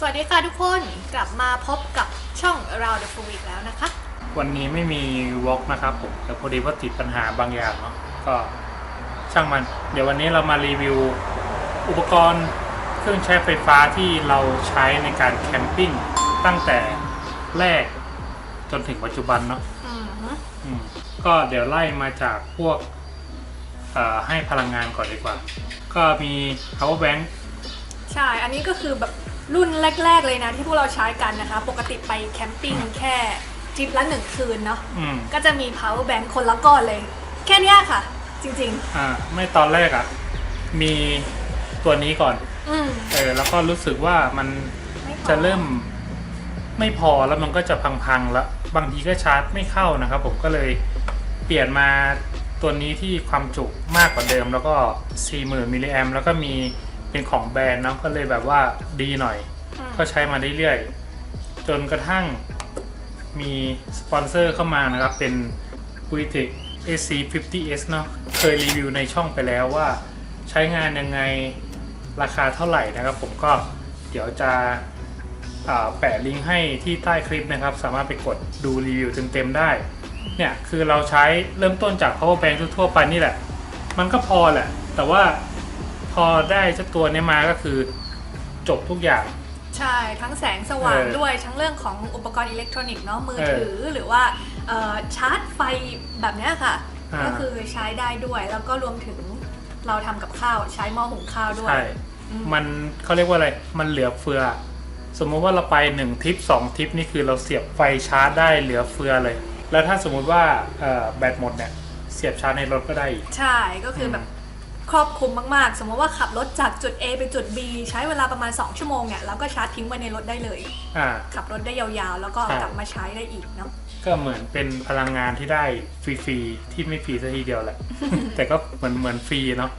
สวัสดีค่ะทุกคนกลับมาพบกับช่อง Around the f o Week แล้วนะคะ วันนี้ไม่มีวอล์กนะครับผมแต่พอดีว่าติดปัญหาบางอย่างเนาะก็ช่างมัน เดี๋ยววันนี้เรามารีวิวอุปกรณ์เครื่องใช้ไฟฟ้าที่เราใช้ในการแคมปิ้งตั้งแต่แรกจนถึงปัจจุบันเนาะอืมฮึอืมก็เดี๋ยวไล่มาจากพวกเอ่อให้พลังงานก่อนดีกว่า ก็มี power bank ใช่ อันนี้ก็คือแบบ รุ่นแรก ๆ เลยนะ ที่พวกเราใช้กันนะคะ ปกติไปแคมปิ้งแค่ทริปละหนึ่งคืนเนาะอืมก็จะมี power bank คนละก้อนเลย แค่เนี้ยค่ะ จริง อ่าไม่ตอนแรกอะ่ะ มีตัวนี้ก่อน ๆ อืมเออ แล้วก็รู้สึกว่ามันไม่พอจะเริ่มไม่พอแล้วมันก็จะพังๆแล้ว บางทีก็ชาร์จไม่เข้านะครับผมก็เลยเปลี่ยนมาตัวนี้ที่ความจุมากกว่าเดิม แล้วก็ 40,000มิลลิแอมแล้วก็มี เป็นของแบรนด์เนาะก็เลยแบบว่าดีหน่อยอืมก็ใช้มาเรื่อยๆจนกระทั่งมีสปอนเซอร์เข้ามานะครับ เป็น v i t e c AC50s เนาะเคยรีวิวในช่องไปแล้วว่าใช้งานยังไงราคาเท่าไหร่นะครับ ผมก็เดี๋ยวจะอ่าแปะลิงก์ให้ที่ใต้คลิปนะครับ สามารถไปกดดูรีวิวเต็มๆได้ เนี่ยคือเราใช้เริ่มต้นจาก power bank ทั่วๆไปนี่แหละ มันก็พอแหละ แต่ว่าพ อได้เจ้าตัวเนี้ยมาก็คือจบทุกอย่าง ใช่ทั้งแสงสว่างเออด้วยทั้งเรื่องของอุปกรณ์อิเล็กทรอนิกส์เนาะมือเออถือหรือว่าเอ่อชาร์จไฟแบบเนี้ยค่ะ อ่า ก็คือใช้ได้ด้วยแล้วก็รวมถึงเราทำกับข้าวใช้หม้อหุงข้าวด้วย ใช่ อืม มันเขาเรียกว่าอะไร มันเหลือเฟือ สมมุติว่าเราไปหนึ่งทริปสองทริปนี่คือเราเสียบไฟชาร์จได้เหลือเฟือเลย แล้วถ้าสมมุติว่าเอ่อแบตหมดเนี่ยเสียบชาร์จในรถก็ได้อีก ใช่ก็คือแบบ ครอบคลุมมากๆ สมมติว่าขับรถจากจุด A ไปจุด B ใช้เวลาประมาณ 2 ชั่วโมงเนี่ยแล้วก็ชาร์จทิ้งไว้ในรถได้เลย อ่า ขับรถได้ยาวๆ แล้วก็ใช่ กลับมาใช้ได้อีกเนาะก็เหมือนเป็นพลังงานที่ได้ฟรีๆ ที่ไม่ฟรีซะทีเดียวแหละ แต่ก็เหมือนเหมือนฟรีเนาะ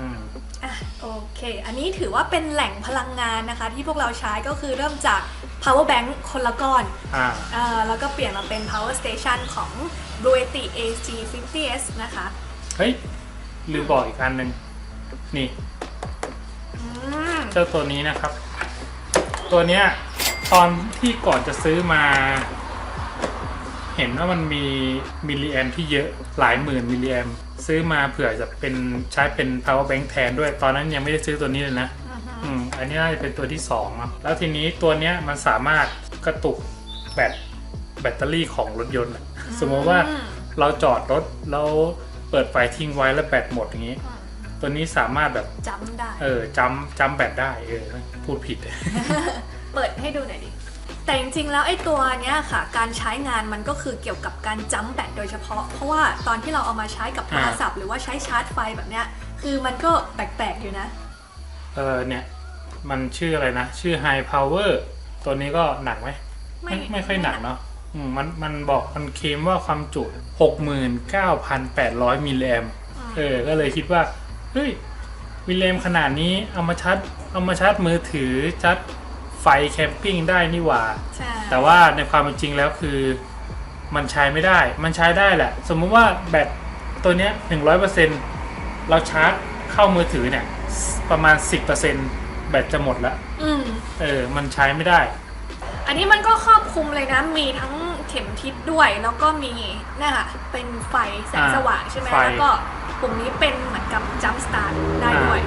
อืม อะโอเค อันนี้ถือว่าเป็นแหล่งพลังงานนะคะ ที่พวกเราใช้ก็คือเริ่มจาก power bank คนละก้อน อ่าอ่าแล้วก็เปลี่ยนมาเป็น power station ของ b l u e t i AC50s นะคะ เฮ้ย ลืมบอกอีกอันหนึ่งนี่อืมเจ้าตัวนี้นะครับ ตัวเนี้ยตอนที่ก่อนจะซื้อมา เห็นว่ามันมีมิลลิแอมที่เยอะหลายหมื่นมิลลิแอมซื้อมาเผื่อจะเป็นใช้เป็น power bank แทนด้วยตอนนั้นยังไม่ได้ซื้อตัวนี้เลยนะอือฮึอืมอันนี้น่าจะเป็นตัวที่สองเนาะแล้วทีนี้ตัวเนี้ยมันสามารถกระตุกแบตแบตเตอรี่ของรถยนต์อะสมมติว่าอืมเราจอดรถแล้ว เปิดไฟทิ้งไว้แล้วแบตหมดอย่างนี้ ตัวนี้สามารถแบบจำได้ เออจำจำแบตได้เออพูดผิด เปิดให้ดูหน่อยดิ แต่จริงๆ แล้วไอ้ตัวเนี้ยค่ะ การใช้งานมันก็คือเกี่ยวกับการจัมแบตโดยเฉพาะ เพราะว่าตอนที่เราเอามาใช้กับโทรศัพท์หรือว่าใช้ชาร์จไฟแบบเนี้ย คือมันก็แปลกๆอยู่นะ เออเนี่ยมันชื่ออะไรนะ ชื่อ High Power ตัวนี้ก็หนักไหมไม่ไม่ไม่ค่อยหนักเนาะอื มมันมันบอกมันเคลมว่าความจุ 69,800 มิลลิแอมเออ ก็เลยคิดว่า เฮ้ย มิลลิแอมขนาดนี้เอามาชาร์จเอามาชาร์จมือถือชาร์จไฟแคมปิ้งได้นี่หว่าใช่แต่ว่าในความเป็นจริงแล้วคือ มันใช้ไม่ได้ มันใช้ได้แหละ สมมุติว่าแบตตัวเนี้ย100%เราชาร์จเข้ามือถือเนี่ย ประมาณ10%แบตจะหมดแล้วอืมเออ มันใช้ไม่ได้ อันนี้มันก็ครอบคลุมเลยนะ มีทั้งเข็มทิศด้วย แล้วก็มีเนี่ยค่ะ เป็นไฟแสงอ่าสว่างใช่ไหมไฟ แล้วก็ปุ่มนี้เป็นเหมือนกับจัมสตาร์ทได้ด้วย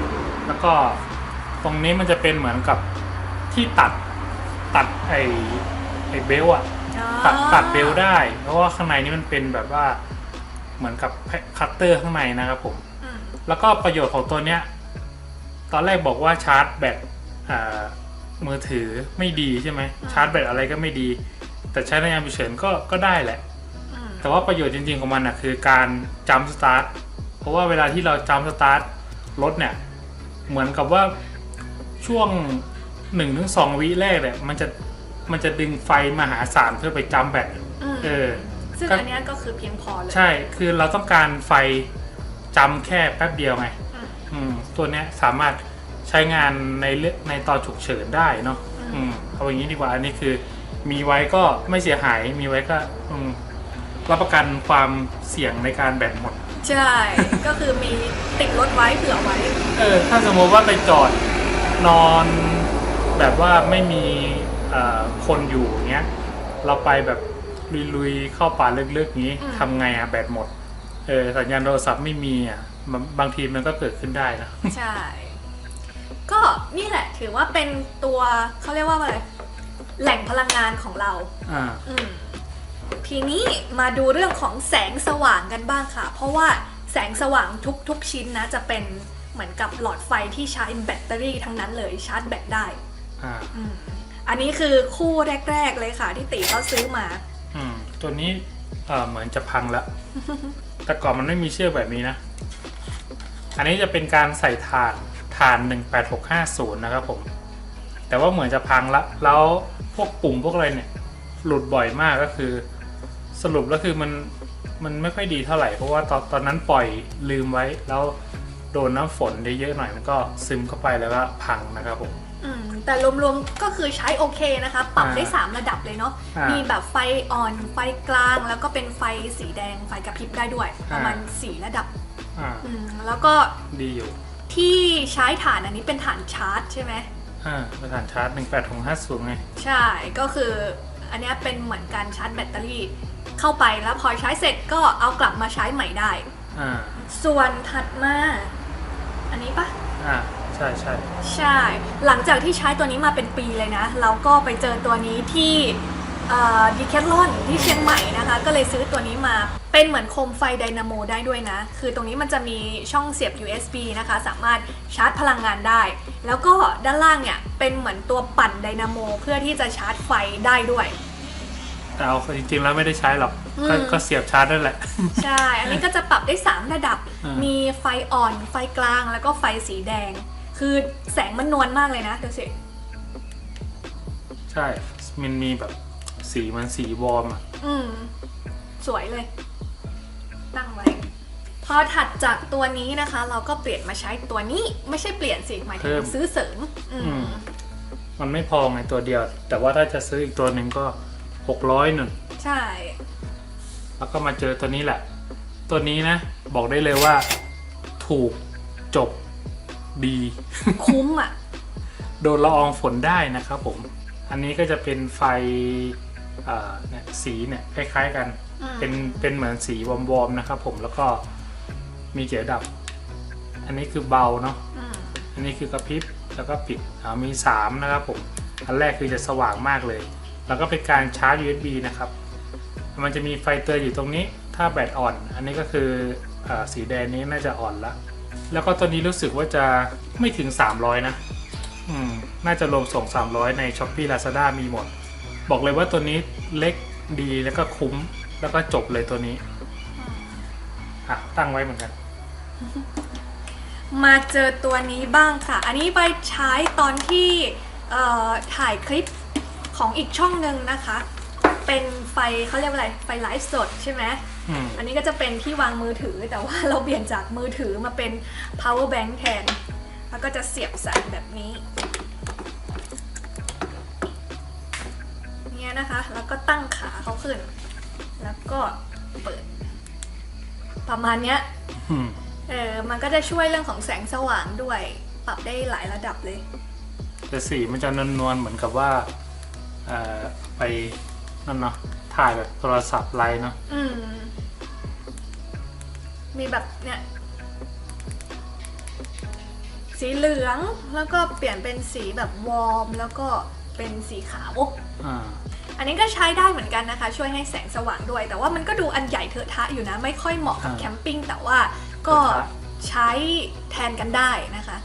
แล้วก็ตรงนี้มันจะเป็นเหมือนกับที่ตัดตัดไอไอเบลอะตัดตัดเบลได้ เพราะว่าข้างในนี้มันเป็นแบบว่าเหมือนกับคัตเตอร์ข้างในนะครับผมอืมแล้วก็ประโยชน์ของตัวเนี้ย ตอนแรกบอกว่าชาร์จแบตอ่า มือถือไม่ดีใช่ไหมชาร์จแบตอะไรก็ไม่ดี แต่ใช้ในยามฉุกเฉินก็ก็ได้แหละอืมแต่ว่าประโยชน์จริงๆของมันอะคือการจัมสตาร์ทเพราะว่าเวลาที่เราจัมสตาร์ทรถเนี่ยเหมือนกับว่าช่วงหนึ่งถึงสองวิแรกเนี่ยมันจะมันจะดึงไฟมหาศาลเพื่อไปจัมแบตอืมเออซึ่งก็อันเนี้ยก็คือเพียงพอเลย ใช่ คือเราต้องการไฟจำแค่แป๊บเดียวไง อืมอืมตัวเนี้ยสามารถใช้งานในเรื่องในตอนฉุกเฉินได้เนาะอืมอืมเอาอย่างนี้ดีกว่าอันนี้คือ มีไว้ก็ไม่เสียหายมีไว้ก็อืมรับประกันความเสี่ยงในการแบตหมด ใช่ ก็คือมีติดรถไว้เผื่อไว้ เออถ้าสมมติว่าไปจอดนอนแบบว่าไม่มีเอ่อคนอยู่อย่างเงี้ยเราไปแบบลุยๆเข้าป่าลึกๆอย่างนี้อืม ทำไงอะแบตหมดเออสัญญาณโทรศัพท์ไม่มีอะบางบางทีมันก็เกิดขึ้นได้นะ ใช่ ก็นี่แหละถือว่าเป็นตัวเขาเรียกว่าอะไรแหล่งพลังงานของเรา อ่า อืมทีนี้มาดูเรื่องของแสงสว่างกันบ้างค่ะ เพราะว่าแสงสว่างทุกๆชิ้นนะจะเป็นเหมือนกับหลอดไฟที่ใช้แบตเตอรี่ทั้งนั้นเลยชาร์จแบตได้อ่า อืมอันนี้คือคู่แรก ๆ เลยค่ะ ที่ตีเขาซื้อมา อืม ตัวนี้เอ่อเหมือนจะพังแล้วแต่ก่อนมันไม่มีเชือกแบบนี้นะ อันนี้จะเป็นการใส่ถ่าน ถ่าน 18650 นะครับผม แต่ว่าเหมือนจะพังละ แล้วพวกปุ่มพวกอะไรเนี่ย หลุดบ่อยมากก็คือ สรุปแล้วคือมันมันไม่ค่อยดีเท่าไหร่ เพราะว่าตอนตอนนั้นปล่อยลืมไว้ แล้วโดนน้ำฝนได้เยอะหน่อยมันก็ซึมเข้าไปแล้วก็พังนะครับผมอืมแต่รวมๆก็คือใช้โอเคนะคะ ปรับได้อ่า3ระดับเลยเนาะอ่ามีมีแบบไฟอ่อนไฟกลางแล้วก็เป็นไฟสีแดงไฟกระพริบได้ด้วย ประมาณอ่า4ระดับอ่า อืมแล้วก็ดีอยู่ ที่ใช้ฐานอันนี้เป็นฐานชาร์จใช่ไหมอ่าเป็นฐานชาร์จ18650ไงใช่ก็คืออันเนี้ยเป็นเหมือนการชาร์จแบตเตอรี่เข้าไปแล้วพอใช้เสร็จก็เอากลับมาใช้ใหม่ได้ อ่า ส่วนถัดมา อันนี้ปะอ่าใช่ใช่ใช่ หลังจากที่ใช้ตัวนี้มาเป็นปีเลยนะ เราก็ไปเจอตัวนี้ที่ ดีแคทลอนที่เชียงใหม่นะคะ ก็เลยซื้อตัวนี้มาเป็นเหมือนโคมไฟไดนาโมได้ด้วยนะ คือตรงนี้มันจะมีช่องเสียบ USB นะคะ สามารถชาร์จพลังงานได้ แล้วก็ด้านล่างเนี่ย เป็นเหมือนตัวปั่นไดนาโมเพื่อที่จะชาร์จไฟได้ด้วยแต่เอาจริงๆแล้วไม่ได้ใช้หรอกอืมก็ก็เสียบชาร์จนั่นแหละ ใช่ อันนี้ก็จะปรับได้ 3 ระดับอ่ามีมีไฟอ่อน ไฟกลาง แล้วก็ไฟสีแดง คือแสงมันนวลมากเลยนะดูสิ ใช่ มันมีแบบ สีมันสีวอร์มอะ อืม สวยเลย ตั้งไว้ พอถัดจากตัวนี้นะคะ เราก็เปลี่ยนมาใช้ตัวนี้ ไม่ใช่เปลี่ยนสิหมายถึงเพิ่มซื้อเสริม อือืมมมันไม่พอไงตัวเดียว แต่ว่าถ้าจะซื้ออีกตัวหนึ่งก็หกร้อยหนึ่ง ใช่ แล้วก็มาเจอตัวนี้แหละ ตัวนี้นะ บอกได้เลยว่า ถูกจบดี คุ้มอะ โดนละอองฝนได้นะครับผม อันนี้ก็จะเป็นไฟเอ่อเนี่ย สีเนี่ยคล้าย ๆ กันอืมเป็นเป็นเหมือนสีวอมๆนะครับผมแล้วก็มีเจียวดับ อันนี้คือเบาเนาะอืมอันนี้คือกระพริบแล้วก็ปิดอ่ามี 3 นะครับผมอันแรกคือจะสว่างมากเลย แล้วก็เป็นการชาร์จ USB นะครับ มันจะมีไฟเตือนอยู่ตรงนี้ ถ้าแบตอ่อน อันนี้ก็คืออาสีแดงนี้น่าจะอ่อนละ แล้วก็ตัวนี้รู้สึกว่าจะไม่ถึง 300 นะ อืม น่าจะรวมส่ง 300 ใน s h อ p e e Lazada มีหมด บอกเลยว่าตัวนี้เล็กดีแล้วก็คุ้ม แล้วก็จบเลยตัวนี้อะตั้งไว้เหมือนกัน มาเจอตัวนี้บ้างค่ะ อันนี้ไปใช้ตอนที่เอ่อถ่ายคลิปของอีกช่องหนึ่งนะคะ เป็นไฟเขาเรียกว่าอะไร ไฟไลฟ์สดใช่ไหมอืมอันนี้ก็จะเป็นที่วางมือถือแต่ว่าเราเปลี่ยนจากมือถือมาเป็น power bank แทน แล้วก็จะเสียบสายแบบนี้ นี่ยนะคะ แล้วก็ตั้งขาเขาขึ้น แล้วก็เปิด ประมาณเนี้ยอืมเออมันก็จะช่วยเรื่องของแสงสว่างด้วย ปรับได้หลายระดับเลย แต่สีมันจะนวลๆเหมือนกับว่าเอ่อไปนั่นเนาะถ่ายแบบโทรศัพท์ไลน์เนาะอืมมีแบบเนี่ย สีเหลืองแล้วก็เปลี่ยนเป็นสีแบบวอร์ม แล้วก็เป็นสีขาวอ่า อันนี้ก็ใช้ได้เหมือนกันนะคะ ช่วยให้แสงสว่างด้วย แต่ว่ามันก็ดูอันใหญ่เถอะทะอยู่นะ ไม่ค่อยเหมาะกับอ่าแคมปิ้งแต่ว่าก็เถอะทะใช้แทนกันได้นะคะ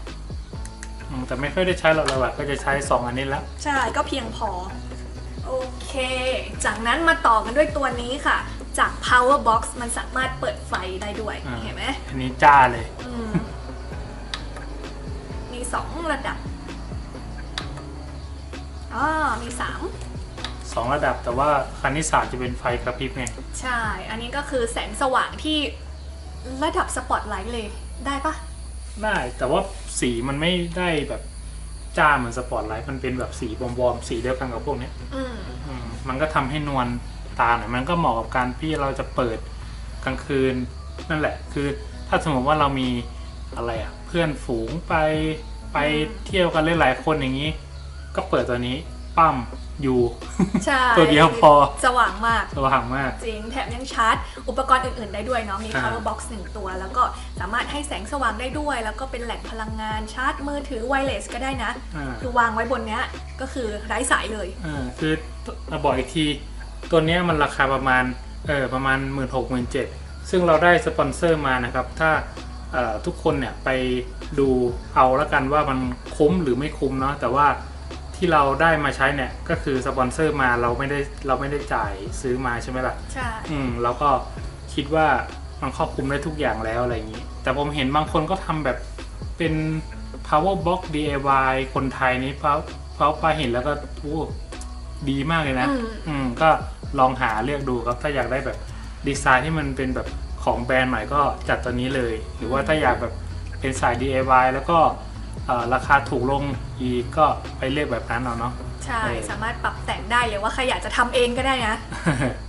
อืมแต่ไม่ค่อยได้ใช้หรอกเราอะก็จะใช้ 2 อันนี้แล้ว ใช่ก็เพียงพอ โอเค จากนั้นมาต่อกันด้วยตัวนี้ค่ะ จาก power box มันสามารถเปิดไฟได้ด้วยอ่าเห็นไหมอันนี้จ้าเลยอืมมีสองระดับอ๋อมีสาม 2 ระดับ แต่ว่าคันที่สามจะเป็นไฟกระพริบไงใช่ อันนี้ก็คือแสงสว่างที่ระดับสปอตไลท์เลยได้ปะได้แต่ว่าสีมันไม่ได้แบบจ้าเหมือนสปอตไลท์มันเป็นแบบสีวอมๆสีเดียวกันกับพวกเนี้ยอืมอืมมันก็ทำให้นวลตาหน่อยมันก็เหมาะกับการที่เราจะเปิดกลางคืนนั่นแหละ คือถ้าสมมติว่าเรามีอะไรอะเพื่อนฝูงไปไปเที่ยวกันหลายๆคนอย่างนี้กก็เปิดตัวนี้ปั้มอ ยู่ใช่ตัวเดียวพอสว่างมาก สว่างมาก จริงแถมยังชาร์จ อุปกรณ์อื่น ๆ ได้ด้วยเนาะมีอ่า power box หนึ่งตัว แล้วก็สามารถให้แสงสว่างได้ด้วย แล้วก็เป็นแหล่งพลังงานชาร์จมือถือไวเลสก็ได้นะอ่าคือวางไว้บนเนี้ยก็คือไร้สายเลยอ่าคือมาบอกอีกที ตัวเนี้ยมันราคาประมาณเออประมาณ 1 6 0 0 0 0 ซึ่งเราได้สปอนเซอร์มานะครับ ถ้าเอ่อทุกคนเนี่ยไปดูเอาแล้วกันว่ามันคุ้มหรือไม่คุ้มเนาะแต่ว่า ที่เราได้มาใช้เนี่ยก็คือสปอนเซอร์มาเราไม่ได้เราไม่ได้จ่ายซื้อมาใช่ไหมล่ะใช่อืมเราก็คิดว่ามันครอบคลุมได้ทุกอย่างแล้วอะไรอย่างนี้ แต่ผมเห็นบางคนก็ทำแบบเป็น power box DIY คนไทยนี้เพราะเพราะปาเห็นแล้วก็โอ้ดีมากเลยนะ อืม อืมก็ลองหาเลือกดูครับ ถ้าอยากได้แบบดีไซน์ที่มันเป็นแบบของแบรนด์ใหม่ก็จัดตัวนี้เลย หรือว่าถ้าอยากแบบเป็นสาย DIY แล้วก็เอ่อ ราคาถูกลงอีกก็ไปเลือกแบบนั้นเอาเนาะใช่เออสามารถปรับแต่งได้หรือว่าใครอยากจะทำเองก็ได้นะ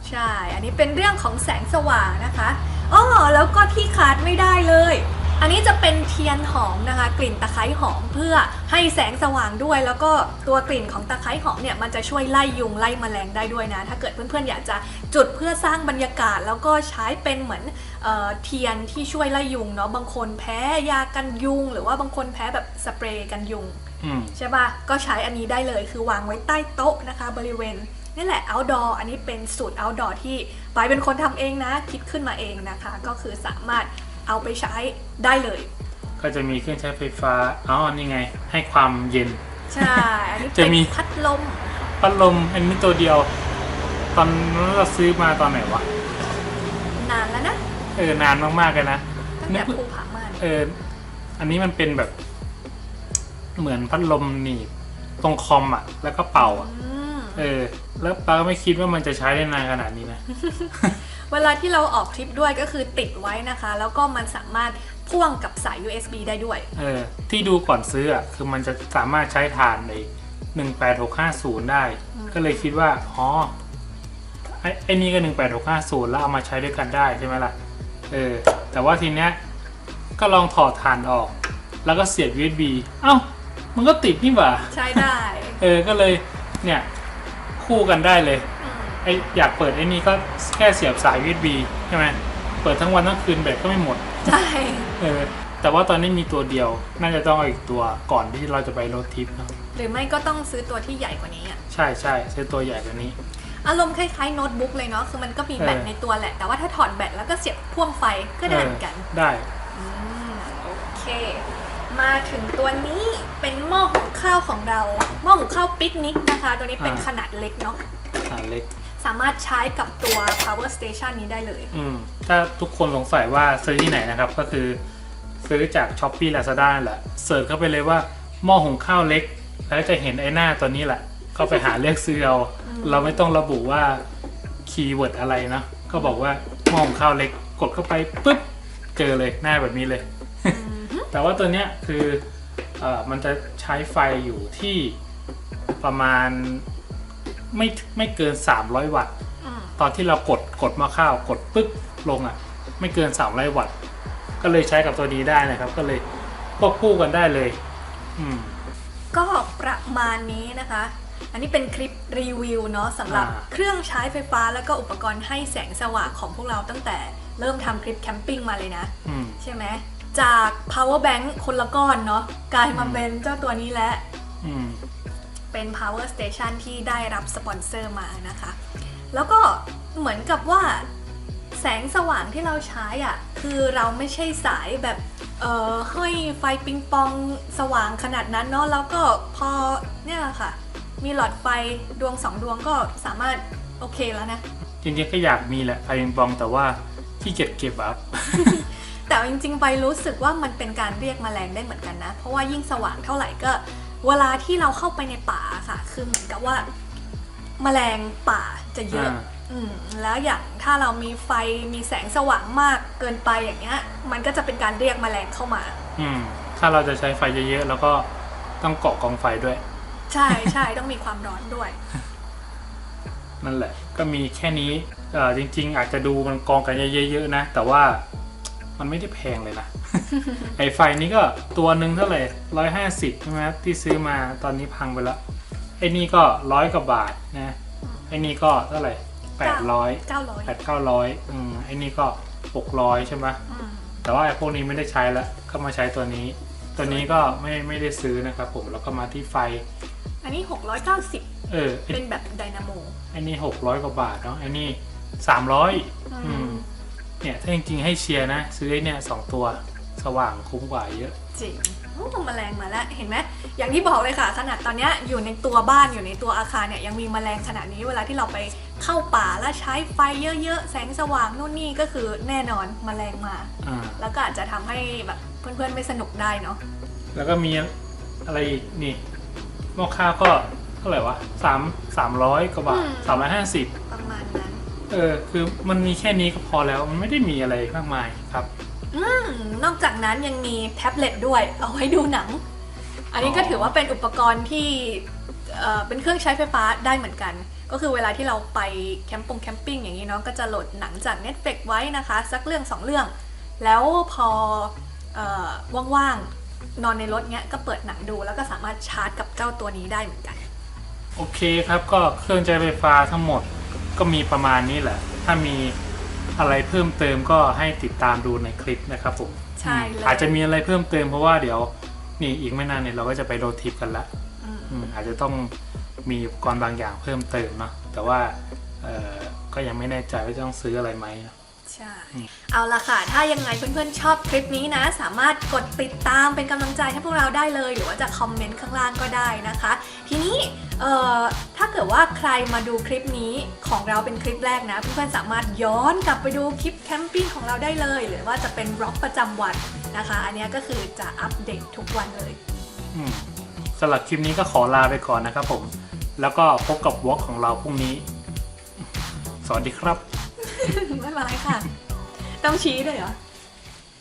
ใช่ อันนี้เป็นเรื่องของแสงสว่างนะคะอ๋อแล้วก็ที่ขาดไม่ได้เลย อันนี้จะเป็นเทียนหอมนะคะ กลิ่นตะไคร้หอมเพื่อให้แสงสว่างด้วย แล้วก็ตัวกลิ่นของตะไคร้หอมเนี่ยมันจะช่วยไล่ยุงไล่แมลงได้ด้วยนะ ถ้าเกิดเพื่อนๆอยากจะจุดเพื่อสร้างบรรยากาศ แล้วก็ใช้เป็นเหมือนเอ่อเทียนที่ช่วยไล่ยุงเนาะบางคนแพ้ยากันยุง หรือว่าบางคนแพ้แบบสเปรย์กันยุงอืมใช่ป่ะก็ใช้อันนี้ได้เลยคือวางไว้ใต้โต๊ะนะคะ บริเวณนี่แหละ outdoor อันนี้เป็นสูตร outdoor ที่ปายเป็นคนทำเองนะ คิดขึ้นมาเองนะคะ ก็คือสามารถ เอาไปใช้ได้เลย ก็จะมีเครื่องใช้ไฟฟ้าอ๋อนี่ไง ให้ความเย็น ใช่ อันนี้จะเป็นมีพัดลม พัดลมอันนี้ตัวเดียว ตอนนั้นเราซื้อมาตอนไหนวะ นานแล้วนะ เออนานมากๆเลยนะ ตั้งแต่ภูผาม่านเออ อันนี้มันเป็นแบบ เหมือนพัดลมหนีบตรงคอมอะ แล้วก็เป่าอะ อืมเออ แล้วป้าก็ไม่คิดว่ามันจะใช้ได้นานขนาดนี้นะ เวลาที่เราออกทริปด้วยก็คือติดไว้นะคะ แล้วก็มันสามารถพ่วงกับสาย USB ได้ด้วย เออ ที่ดูก่อนซื้ออะคือมันจะสามารถใช้ฐานในหนึ่งแปดหกห้าศูนย์ได้อืมก็เลยคิดว่า อ๋อ ไอ้ไอ้นี่ก็หนึ่งแปดหกห้าศูนย์แล้วเอามาใช้ด้วยกันได้ใช่ไหมล่ะ เออ แต่ว่าทีเนี้ย ก็ลองถอดฐานออก แล้วก็เสียบ USB เอ้า มันก็ติดนี่หว่า ใช้ได้ เออ ก็เลย เนี่ย คู่กันได้เลยอืม ไออยากเปิดไอ้นี่ก็แค่เสียบสาย USB ใช่ไหมเปิดทั้งวันทั้งคืนแบตก็ไม่หมด ใช่ เออ แต่ว่าตอนนี้มีตัวเดียว น่าจะต้องเอาอีกตัวก่อนที่เราจะไปรถทริปเนอะหรือไม่ก็ต้องซื้อตัวที่ใหญ่กว่านี้อะใช่ใช่ซื้อตัวใหญ่กว่านี้ อารมณ์คล้ายๆโน้ตบุ๊กเลยเนาะ คือมันก็มีแบตเออในตัวแหละ แต่ว่าถ้าถอดแบตแล้วก็เสียบพ่วงไฟก็ได้เหมือนกัน ได้อืมโอเค มาถึงตัวนี้เป็นหม้อหุงข้าวของเรา หม้อหุงข้าวปิกนิกนะคะ ตัวนี้เป็นอ่าขนาดเล็กเนาะอ่าเล็ก สามารถใช้กับตัว power station นี้ได้เลย อืมถ้าทุกคนสงสัยว่าซื้อที่ไหนนะครับ ก็คือซื้อจาก s h อ p e e Lazada นั่นแหละเสิร์ชเข้าไปเลยว่าหม้อหุงข้าวเล็ก แล้วจะเห็นไอ้หน้าตัวนี้แหละ ก็ไปหาเลือกซื้อเอา เราไม่ต้องระบุว่าคีย์เวิร์ดอะไรนะ ก็บอกว่าหม้อหุงข้าวเล็กกดเข้าไปปุ๊บเจอเลยหน้าแบบนี้เลย แต่ว่าตัวเนี้ยคือเอ่อมันจะใช้ไฟอยู่ที่ประมาณ ไม่ไม่เกิน 300 วัตต์อืมตอนที่เรากดกดหมาข้าวกดปึ๊กลงอะ ไม่เกิน 300 วัตต์ ก็เลยใช้กับตัวนี้ได้นะครับ ก็เลยควบคู่กันได้เลย อืม ก็ประมาณนี้นะคะ อันนี้เป็นคลิปรีวิวเนาะสำหรับอ่า เครื่องใช้ไฟฟ้าแล้วก็อุปกรณ์ให้แสงสว่างของพวกเราตั้งแต่เริ่มทำคลิปแคมปิ้งมาเลยนะ อืม ใช่ไหม จาก power bank คนละก้อนเนาะกลายมาเป็นเจ้าตัวนี้แล้ว อืม เป็น power station ที่ได้รับสปอนเซอร์มานะคะ แล้วก็เหมือนกับว่าแสงสว่างที่เราใช้อะคือเราไม่ใช่สายแบบเอ่อห้อยไฟปิงปองสว่างขนาดนั้นเนาะแล้วก็พอเนี่ยค่ะ มีหลอดไฟดวงสองดวงก็สามารถโอเคแล้วนะ จริงๆก็อยากมีแหละไฟปิงปองแต่ว่าที่เก็บเก็บอัพแต่จริงๆไปรู้สึกว่ามันเป็นการเรียกแมลงได้เหมือนกันนะ เพราะว่ายิ่งสว่างเท่าไหร่ก็ เวลาที่เราเข้าไปในป่าค่ะ คือเหมือนกับว่าแมลงป่าจะเยอะอ่า อืมแล้วอย่างถ้าเรามีไฟมีแสงสว่างมากเกินไปอย่างเงี้ย มันก็จะเป็นการเรียกแมลงเข้ามา อืม ถ้าเราจะใช้ไฟเยอะๆ แล้วก็ต้องเกาะกองไฟด้วย ใช่ใช่ต้องมีความร้อนด้วย นั่นแหละ ก็มีแค่นี้เอ่อจริง ๆ อาจจะดูมันกองกันเยอะๆนะ แต่ว่ามันไม่ได้แพงเลยนะ ไอไฟนี้ก็ตัวหนึ่งเท่าไหร่ร้อยห้าสิบใช่ไหมครับที่ซื้อมาตอนนี้พังไปแล้วไอ้นี่ก็ร้อยกว่าบาทนะไอ้นี่ก็เท่าไหร่แปดร้อย900แปดเก้าร้อยอืมไอ้นี่ก็หกร้อยใช่ไหมอืมแต่ว่าไอ้พวกนี้ไม่ได้ใช้แล้วก็มาใช้ตัวนี้ ตัวนี้ก็ไม่ไม่ได้ซื้อนะครับผมแล้วก็มาที่ไฟ อันนี้690เออไอ้เป็นแบบไดนาโมไอ้นี่หกร้อยกว่าบาทเนาะไอ้นี่สามร้อยอืมเนี่ยถ้าจริงๆให้เชียร์นะ ซื้อไอ้เนี่ยสองตัว สว่างคุ้มกว่าเยอะ จริงโอ้แมลงมาแล้ว เห็นไหมอย่างที่บอกเลยค่ะ ขนาดตอนเนี้ยอยู่ในตัวบ้านอยู่ในตัวอาคารเนี่ยยังมีแมลงขนาดนี้เวลาที่เราไปเข้าป่าแล้วใช้ไฟเยอะๆ แสงสว่างนู่นนี่ก็คือแน่นอนแมลงมา อ่า แล้วก็อาจจะทำให้แบบเพื่อนๆไม่สนุกได้เนาะแล้วก็มีอะไรอีกนี่หม้อข้าวก็เท่าไหร่วะสามสามร้อยกว่าบาทสามร้อยห้าสิบประมาณนั้น เออ คือมันมีแค่นี้ก็พอแล้ว มันไม่ได้มีอะไรมากมายครับอืม นอกจากนั้นยังมีแท็บเล็ตด้วย เอาไว้ดูหนัง อันนี้ก็ถือว่าเป็นอุปกรณ์ที่เป็นเครื่องใช้ไฟฟ้าได้เหมือนกัน ก็คือเวลาที่เราไปแคมป์ปงแคมปิ้งอย่างนี้เนาะก็จะโหลดหนังจาก Netflix ไว้นะคะ สักเรื่องสองเรื่อง แล้วพอเออว่างๆ นอนในรถเนี้ยก็เปิดหนังดูแล้วก็สามารถชาร์จกับเจ้าตัวนี้ได้เหมือนกัน โอเคครับก็เครื่องใช้ไฟฟ้าทั้งหมดก็มีประมาณนี้แหละ ถ้ามี อะไรเพิ่มเติมก็ให้ติดตามดูในคลิปนะครับผมใช่เลยอาจจะมีอะไรเพิ่มเติมเพราะว่าเดี๋ยวนี่อีกไม่นานเนี่ยเราก็จะไปโรดทริปกันละอืมอืมอาจจะต้องมีอุปกรณ์บางอย่างเพิ่มเติมเนาะแต่ว่าเอ่อก็ยังไม่แน่ใจว่าจะต้องซื้ออะไรไหมนะใช่ อืม เอาละค่ะ ถ้ายังไงเพื่อนๆชอบคลิปนี้นะ สามารถกดติดตามเป็นกำลังใจให้พวกเราได้เลย หรือว่าจะคอมเมนต์ข้างล่างก็ได้นะคะ ทีนี้ถ้าเกิดว่าใครมาดูคลิปนี้ของเราเป็นคลิปแรกนะเพื่อนๆสามารถย้อนกลับไปดูคลิปแคมปิ้งของเราได้เลย หรือว่าจะเป็นบล็อกประจำวันนะคะ อันนี้ก็คือจะอัปเดตทุกวันเลยสำหรับคลิปนี้ก็ขอลาไปก่อนนะครับผม แล้วก็พบกับวอล์กของเราพรุ่งนี้ สวัสดีครับ บ๊ายบายค่ะ ต้องชี้ด้วยเหรอ